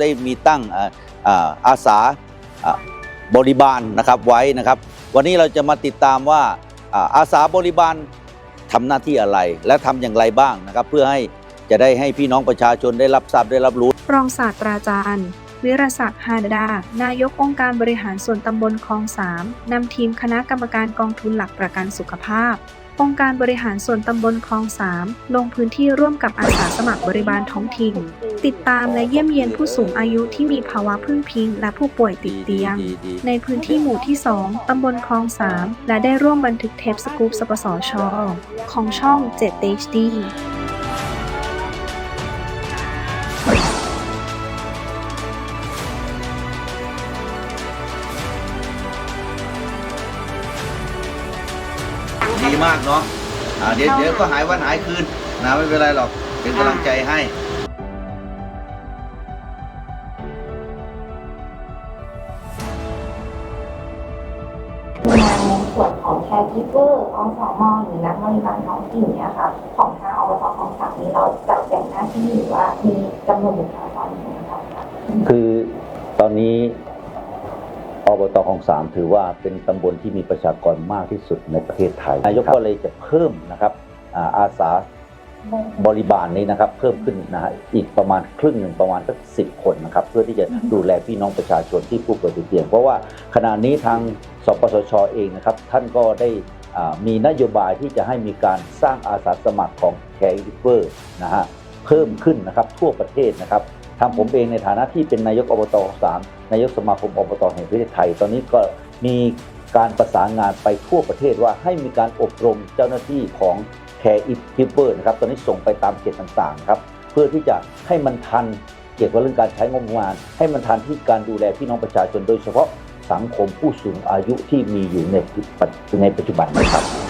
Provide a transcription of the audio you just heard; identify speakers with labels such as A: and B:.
A: ได้มีตั้งอาสาบริบาลนะครับไว้นะครับ วันนี้เราจะมาติดตามว่าอาสาบริบาลทำหน้าที่อะไร และทำอย่างไรบ้างนะครับ เพื่อให้จะได้ให้พี่น้องประชาชนได้รับทราบได้รับรู้
B: รองศาสตราจารย์ วิรศักดิ์ฮาดา นายกองค์การบริหารส่วนตำบลคลองสามนำทีมคณะกรรมการกองทุนหลักประกันสุขภาพ องค์การบริหารส่วนตำบลคลองสามลงพื้นที่ร่วมกับอาสาสมัครบริบาลท้องถิ่น ติดตามและเยี่ยมเยียนผู้สูงอายุที่มีภาวะพึ่งพิง และผู้ป่วยติดเตียง ในพื้นที่หมู่ที่ 2 ตำบลคลองสามและได้ร่วมบันทึกเทปสกู๊ปสปสช ของช่อง 7
A: ดีมากเนาะอ่าเดี๋ยวเดี๋ยวก็หายวันหายคืนนะไม่เป็นไรหรอกเป็นกำลังใจให้
C: งานในส่วนของแคร์กิเวอร์อสมหรือนักบริการท้องถิ่นเนี่ยค่ะของทางอบตของสามนี้เราจัดแบ่งหน้าที่หรือว่ามีจำนวนบุคลากรยังไงบ้างคะ
A: คือตอนนี้ อบตของสามถือว่าเป็นตำบลที่มีประชากรมากที่สุดในประเทศไทย นายกก็เลยจะเพิ่มนะครับอ่าอาสาบริบาลนี้นะครับเพิ่มขึ้นนะฮะอีกประมาณครึ่งหนึ่งประมาณสักสิบคนนะครับเพื่อที่จะดูแลพี่น้องประชาชนที่ผู้ป่วยติดเตียง เพราะว่าขณะนี้ทางสปสชเองนะครับท่านก็ได้อ่ามีนโยบายที่จะให้มีการสร้างอาสาสมัครของ Care g i v e r นะฮะเพิ่มขึ้นนะครับทั่วประเทศนะครับ ทางผมเองในฐานะที่เป็นนายกอบตสามนายกสมาคมอบตแห่งประเทศไทย ตอนนี้ก็มีการประสานงานไปทั่วประเทศว่าให้มีการอบรมเจ้าหน้าที่ของ Care i p e r นะครับตอนนี้ส่งไปตามเขตต่างๆครับเพื่อที่จะให้มันทันเกี่ยวกับเรื่องการใช้งบประมาณ ให้มันทันที่การดูแลพี่น้องประชาชนโดยเฉพาะสังคมผู้สูงอายุที่มีอยู่ในในปัจจุบันนะครับ